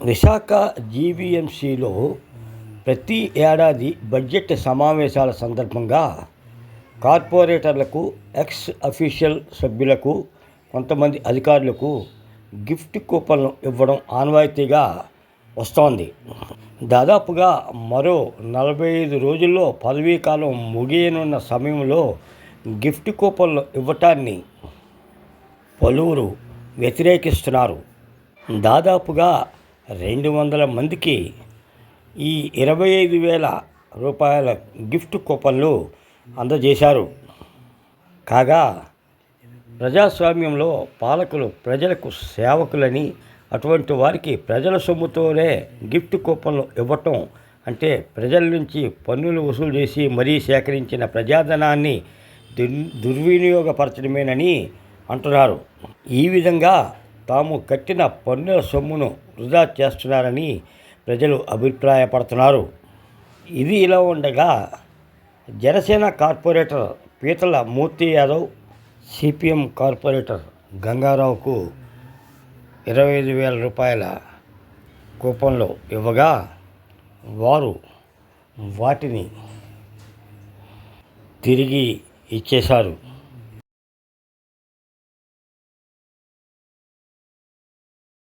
విశాఖ జీవీఎంసీలో ప్రతి ఏడాది బడ్జెట్ సమావేశాల సందర్భంగా కార్పొరేటర్లకు ఎక్స్ అఫీషియల్ సభ్యులకు కొంతమంది అధికారులకు గిఫ్ట్ కూపన్లు ఇవ్వడం ఆనవాయితీగా వస్తోంది. దాదాపుగా మరో నలభై ఐదు రోజుల్లో పదవీ కాలం ముగియనున్న సమయంలో గిఫ్ట్ కూపన్లు ఇవ్వటాన్ని పలువురు వ్యతిరేకిస్తున్నారు. దాదాపుగా రెండు వందల మందికి ఈ ఇరవై ఐదు వేల రూపాయల గిఫ్ట్ కూపన్లు అందజేశారు. కాగా ప్రజాస్వామ్యంలో పాలకులు ప్రజలకు సేవకులని అటువంటి వారికి ప్రజల సొమ్ముతోనే గిఫ్ట్ కూపన్లు ఇవ్వటం అంటే ప్రజల నుంచి పన్నులు వసూలు చేసి మరీ సేకరించిన ప్రజాధనాన్ని దుర్ దుర్వినియోగపరచడమేనని అంటున్నారు. ఈ విధంగా తాము కట్టిన పన్నుల సొమ్మును వృధా చేస్తున్నారని ప్రజలు అభిప్రాయపడుతున్నారు. ఇది ఇలా ఉండగా Janasena corporator Peethala Murthy Yadav CPM corporator గంగారావుకు ఇరవై ఐదు వేల రూపాయల కూపన్లు ఇవ్వగా వారు వాటిని తిరిగి ఇచ్చేశారు.